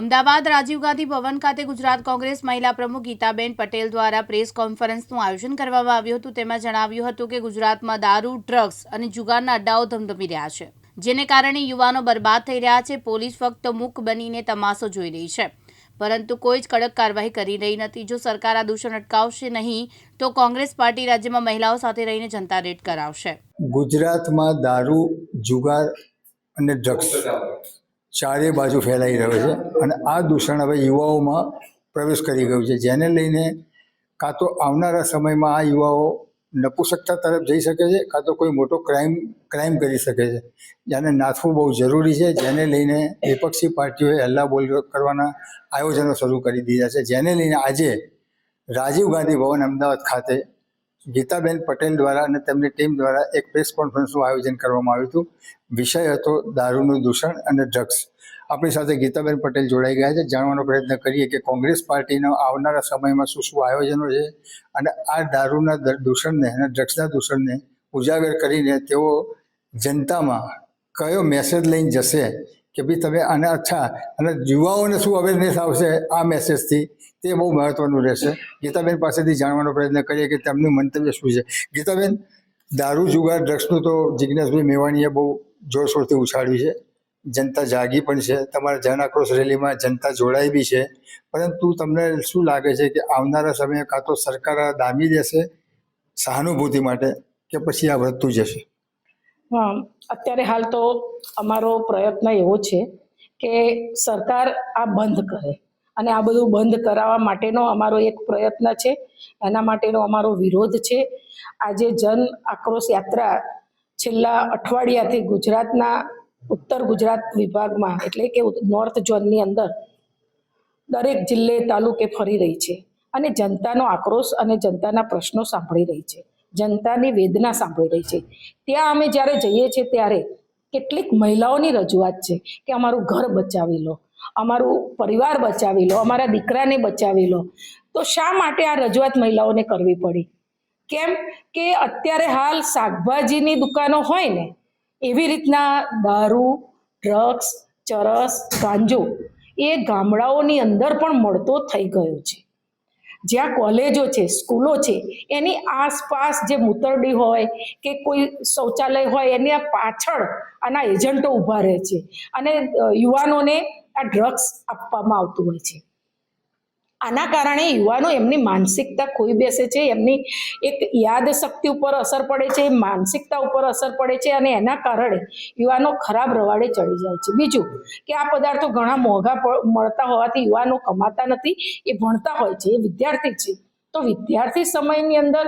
અમદાવાદ રાજીવ ગાંધી ભવન ખાતે ગુજરાત કોંગ્રેસ મહિલા પ્રમુખ ગીતાબેન પટેલ દ્વારા પ્રેસ કોન્ફરન્સનું આયોજન કરવામાં આવ્યું હતું. તેમાં જણાવ્યું હતું કે ગુજરાતમાં દારૂ, ડ્રગ્સ અને જુગારના અડ્ડાઓ ધમધમી રહ્યા છે, જેને કારણે યુવાનો બરબાદ થઈ રહ્યા છે. પોલીસ ફક્ત મૂક બનીને તમાશો જોઈ રહી છે, પરંતુ કોઈ જ કડક કાર્યવાહી કરી રહી નથી. જો સરકાર આ દૂષણ અટકાવશે નહીં, તો કોંગ્રેસ પાર્ટી રાજ્યમાં મહિલાઓ સાથે રહીને જનતા રેડ કરાવશે. ગુજરાતમાં દારૂ, જુગાર અને ડ્રગ્સ ચારે બાજુ ફેલાઈ રહ્યો છે અને આ દૂષણ હવે યુવાઓમાં પ્રવેશ કરી ગયું છે. જેને લઈને કાં તો આવનારા સમયમાં આ યુવાઓ નપુસકતા તરફ જઈ શકે છે, કાં તો કોઈ મોટો ક્રાઇમ ક્રાઇમ કરી શકે છે. જેને નાથવું બહુ જરૂરી છે. જેને લઈને વિપક્ષી પાર્ટીઓએ હલ્લા બોલ કરવાના આયોજનો શરૂ કરી દીધા છે. જેને લઈને આજે રાજીવ ગાંધી ભવન અમદાવાદ ખાતે ગીતાબેન પટેલ દ્વારા અને તેમની ટીમ દ્વારા એક પ્રેસ કોન્ફરન્સનું આયોજન કરવામાં આવ્યું હતું. વિષય હતો દારૂનું દૂષણ અને ડ્રગ્સ. આપણી સાથે ગીતાબેન પટેલ જોડાઈ ગયા છે. જાણવાનો પ્રયત્ન કરીએ કે કોંગ્રેસ પાર્ટીનો આવનારા સમયમાં શું શું આયોજનો છે અને આ દારૂના દૂષણને અને ડ્રગ્સના દૂષણને ઉજાગર કરીને તેઓ જનતામાં કયો મેસેજ લઈને જશે કે ભાઈ તમે આને અચ્છા, અને યુવાઓને શું અવેરનેસ આવશે આ મેસેજથી તે બહુ મહત્વનું રહેશે. ગીતાબેન પાસેથી જાણવાનો પ્રયત્ન કરીએ કે તેમનું મંતવ્ય શું છે. ગીતાબેન, દારૂ, જુગાર ડ્રગ્સનું તો જિજ્ઞેશભાઈ મેવાણીએ બહુ જોરશોરથી ઉછાળ્યું છે. જનતા જાગી પણ છે. તમારા જન આક્રોશ રેલીમાં જનતા જોડાઈ બી છે. પરંતુ તમને શું લાગે છે કે આવનારા સમયે કાં તો સરકાર દામી દેશે સહાનુભૂતિ માટે કે પછી આ વધતું જશે? અત્યારે હાલ તો અમારો પ્રયત્ન એવો છે કે સરકાર આ બંધ કરે અને આ બધું બંધ કરાવવા માટેનો અમારો એક પ્રયત્ન છે. એના માટેનો અમારો વિરોધ છે. આજે જન આક્રોશ યાત્રા છેલ્લા અઠવાડિયાથી ગુજરાતના ઉત્તર ગુજરાત વિભાગમાં એટલે કે નોર્થ ઝોનની અંદર દરેક જિલ્લે તાલુકે ફરી રહી છે અને જનતાનો આક્રોશ અને જનતાના પ્રશ્નો સાંભળી રહી છે. જનતાની વેદના સાંભળી રહી છે. ત્યાં અમે જ્યારે જઈએ છીએ ત્યારે કેટલીક મહિલાઓની રજૂઆત છે કે અમારું ઘર બચાવી લો, અમારું પરિવાર બચાવી લો, અમારા દીકરાને બચાવી લો. તો શા માટે આ રજૂઆત મહિલાઓને કરવી પડી? કેમ કે અત્યારે હાલ શાકભાજીની દુકાનો હોય ને, એવી રીતના દારૂ, ડ્રગ્સ, ચરસ, ગાંજો એ ગામડાઓની અંદર પણ મળતો થઈ ગયો છે. જ્યાં કોલેજો છે, સ્કૂલો છે, એની આસપાસ જે મૂતરડી હોય કે કોઈ શૌચાલય હોય, એની પાછળ આના એજન્ટો ઊભા રહે છે. અને યુવાનોને આ ડ્રગ્સ આપવામાં આવતું હોય છે. આના કારણે યુવાનો એમની માનસિકતા ખોઈ બેસે છે, એમની એક યાદ શક્તિ ઉપર અસર પડે છે, માનસિકતા ઉપર અસર પડે છે અને એના કારણે યુવાનો ખરાબ રવાડે ચડી જાય છે. બીજું કે આ પદાર્થો ઘણા મોંઘા મળતા હોવાથી યુવાનો કમાતા નથી, એ ભણતા હોય છે, એ વિદ્યાર્થી છે. તો વિદ્યાર્થી સમયની અંદર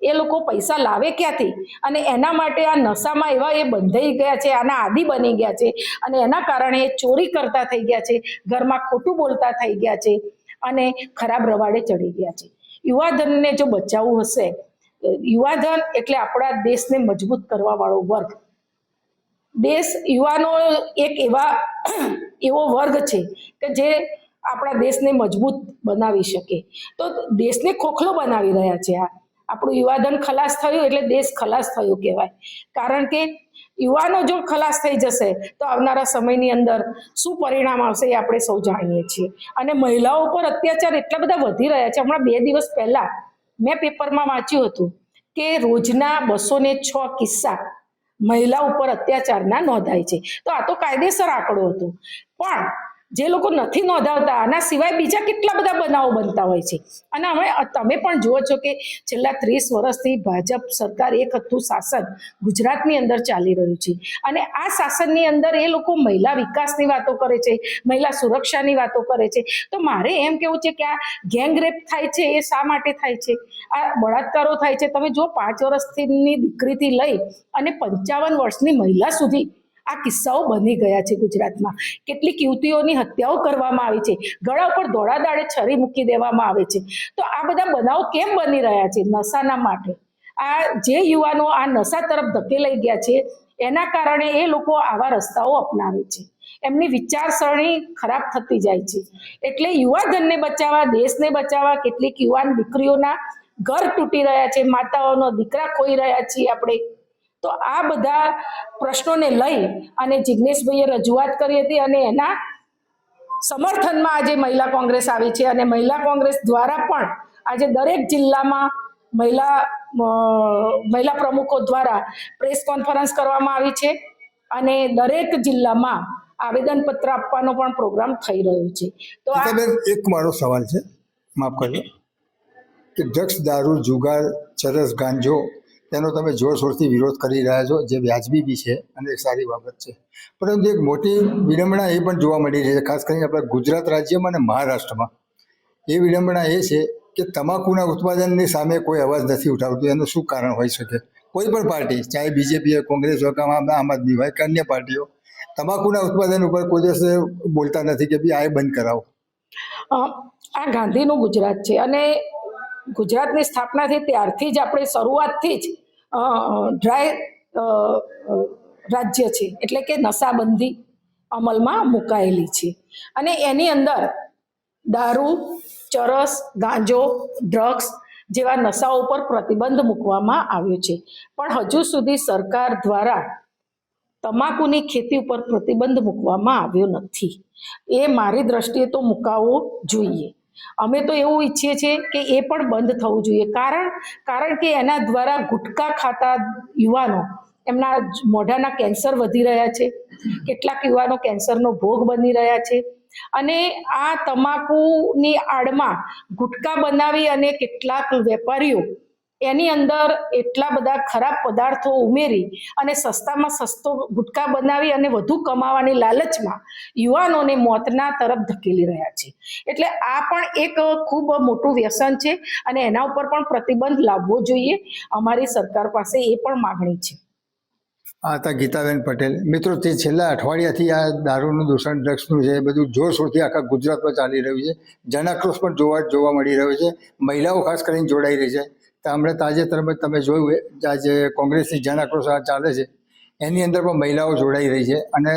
એ લોકો પૈસા લાવે ક્યાંથી? અને એના માટે આ નશામાં એવા એ બંધાઈ ગયા છે, આના આદિ બની ગયા છે અને એના કારણે એ ચોરી કરતા થઈ ગયા છે, ઘરમાં ખોટું બોલતા થઈ ગયા છે. અને ખરાબ રવાડે ચડી ગયા છે. યુવાધનને જો બચાવવું હશે યુવાધન એટલે આપણા દેશને મજબૂત કરવા વાળો વર્ગ. દેશ યુવાનો એક એવા, એવો વર્ગ છે કે જે આપણા દેશને મજબૂત બનાવી શકે. તો દેશને ખોખલો બનાવી રહ્યા છે આ. આપણું યુવાધન ખલાસ થયું એટલે દેશ ખલાસ થયો કહેવાય. કારણ કે યુવાનો જો ખલાસ થઈ જશે તો આવનારા સમયની અંદર શું પરિણામ આવશે એ આપણે સૌ જાણીએ છીએ. અને મહિલાઓ પર અત્યાચાર એટલા બધા વધી રહ્યા છે. હમણાં બે દિવસ પહેલા મેં પેપરમાં વાંચ્યું હતું કે રોજના બસો ને છ કિસ્સા મહિલા ઉપર અત્યાચારના નોંધાય છે. તો આ તો કાયદેસર આંકડો હતો. પણ જે લોકો નથી નોંધાવતા, આના સિવાય બીજા કેટલા બધા બનાવો બનતા હોય છે. અને હવે તમે પણ જુઓ છો કે છેલ્લા ત્રીસ વર્ષથી ભાજપ સરકાર એક હતું શાસન, ગુજરાતની અંદર ચાલી રહ્યું છે. અને આ શાસનની અંદર એ લોકો મહિલા વિકાસની વાતો કરે છે, મહિલા સુરક્ષાની વાતો કરે છે. તો મારે એમ કેવું છે કે આ ગેંગ રેપ થાય છે, એ શા માટે થાય છે? આ બળાત્કારો થાય છે. તમે જો પાંચ વર્ષથીની દીકરીથી લઈ અને પંચાવન વર્ષની મહિલા સુધી આ કિસ્સાઓ બની ગયા છે ગુજરાતમાં. કેટલીક યુવતીઓની હત્યાઓ કરવામાં આવી છે. ગળા ઉપર દોડાદાડે છરી મૂકી દેવામાં આવે છે. તો આ બધા બનાવો કેમ બની રહ્યા છે નશાના માટે? આ જે યુવાનો આ નશા તરફ ધકેલાઈ ગયા છે, એના કારણે એ લોકો આવા રસ્તાઓ અપનાવે છે. એમની વિચારસરણી ખરાબ થતી જાય છે. એટલે યુવાધનને બચાવવા, દેશને બચાવવા કેટલીક યુવાન દીકરીઓના ઘર તૂટી રહ્યા છે, માતાઓનો દીકરા ખોઈ રહ્યા છીએ આપણે. તો આ બધા પ્રશ્નોને લઈ અને જિજ્ઞેશભાઈએ રજૂઆત કરી હતી અને એના સમર્થનમાં આજે મહિલા કોંગ્રેસ આવી છે અને મહિલા કોંગ્રેસ દ્વારા પણ આજે દરેક જિલ્લામાં મહિલા મહિલા પ્રમુખો દ્વારા પ્રેસ કોન્ફરન્સ કરવામાં આવી છે અને દરેક જિલ્લામાં આવેદનપત્ર આપવાનો પણ પ્રોગ્રામ થઈ રહ્યો છે. તો એક મારો સવાલ છે. માફ કરજો. કે ડ્રગ્સ દારૂ જુગાર ચરસ ગાંજો તેનો તમે જોરશોરથી વિરોધ કરી રહ્યા છો, જે વ્યાજબી બી છે અને એક સારી બાબત છે. પરંતુ એક મોટી વિડંબણા એ પણ જોવા મળી રહી છે, ખાસ કરીને આપણા ગુજરાત રાજ્યમાં અને મહારાષ્ટ્રમાં. એ વિડંબણા એ છે કે તમાકુના ઉત્પાદનની સામે કોઈ અવાજ નથી ઉઠાવતું, એનું શું કારણ હોઈ શકે? કોઈ પણ પાર્ટી, ચાહે બીજેપી હોય, કોંગ્રેસ હોય, કે આમ આદમી હોય, કે અન્ય પાર્ટીઓ, તમાકુના ઉત્પાદન ઉપર કોઈ દિવસ બોલતા નથી કે ભાઈ આ બંધ કરાવો. આ ગાંધીનું ગુજરાત છે અને ગુજરાતની સ્થાપના થઈ ત્યારથી જ આપણે શરૂઆતથી જ ડ્રાય રાજ્ય છે. એટલે કે નશાબંધી અમલમાં મુકાયેલી છે. અને એની અંદર દારૂ, ચરસ, ગાંજો, ડ્રગ્સ જેવા નશાઓ પર પ્રતિબંધ મૂકવામાં આવ્યો છે. પણ હજુ સુધી સરકાર દ્વારા તમાકુની ખેતી ઉપર પ્રતિબંધ મૂકવામાં આવ્યો નથી. એ મારી દ્રષ્ટિએ તો મુકાવવો જોઈએ. અમે તો એવું ઈચ્છીએ છીએ કે એ પણ બંધ થવું જોઈએ. કારણ કારણ કે એના દ્વારા ગુટકા ખાતા યુવાનો, એમના મોઢાના કેન્સર વધી રહ્યા છે. કેટલાક યુવાનો કેન્સરનો ભોગ બની રહ્યા છે. અને આ તમાકુની આડમાં ગુટકા બનાવી અને કેટલાક વેપારીઓ એની અંદર એટલા બધા ખરાબ પદાર્થો ઉમેરી અને સસ્તામાં સસ્તો ગુટકા બનાવી અને વધુ કમાવાની લાલચમાં યુવાનોને મોતના તરફ ધકેલી રહ્યા છે. એટલે આ પણ એક ખૂબ મોટું વ્યસન છે અને એના ઉપર પણ પ્રતિબંધ લાવવો જોઈએ. અમારી સરકાર પાસે એ પણ માગણી છે. આ ગીતાબેન પટેલ. મિત્રો, તે છેલ્લા અઠવાડિયાથી આ દારૂનું દૂષણ, ડ્રગ્સનું છે બધું જોરશોરથી આખા ગુજરાતમાં ચાલી રહ્યું છે. જનાક્રોશ પણ જોવા જોવા મળી રહ્યો છે. મહિલાઓ ખાસ કરીને જોડાઈ રહી છે. હમણાં તાજેતરમાં તમે જોયું એ આ જે કોંગ્રેસની જન આક્રોશ ચાલે છે. એની અંદર પણ મહિલાઓ જોડાઈ રહી છે અને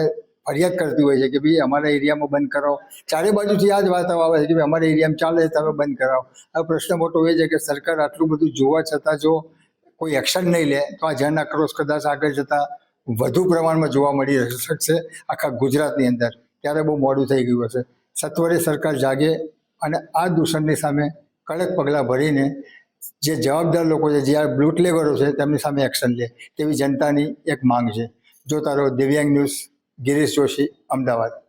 ફરિયાદ કરતી હોય છે કે ભાઈ અમારા એરિયામાં બંધ કરાવો. ચારે બાજુથી આ જ વાતો આવે છે કે ભાઈ અમારા એરિયામાં ચાલે છે, તમે બંધ કરાવો. આ પ્રશ્ન મોટો એ છે કે સરકાર આટલું બધું જોવા છતાં જો કોઈ એક્શન નહીં લે, તો આ જન આક્રોશ કદાચ આગળ જતાં વધુ પ્રમાણમાં જોવા મળી શકશે આખા ગુજરાતની અંદર. ત્યારે બહુ મોડું થઈ ગયું હશે. સત્વરે સરકાર જાગે અને આ દૂષણની સામે કડક પગલાં ભરીને જે જવાબદાર લોકો છે, જે આ બુટલેગરો છે, તેમની સામે એક્શન લે, તેવી જનતાની એક માંગ છે. જોતા રહો દિવ્યાંગ ન્યૂઝ ગિરીશ જોશી, અમદાવાદ.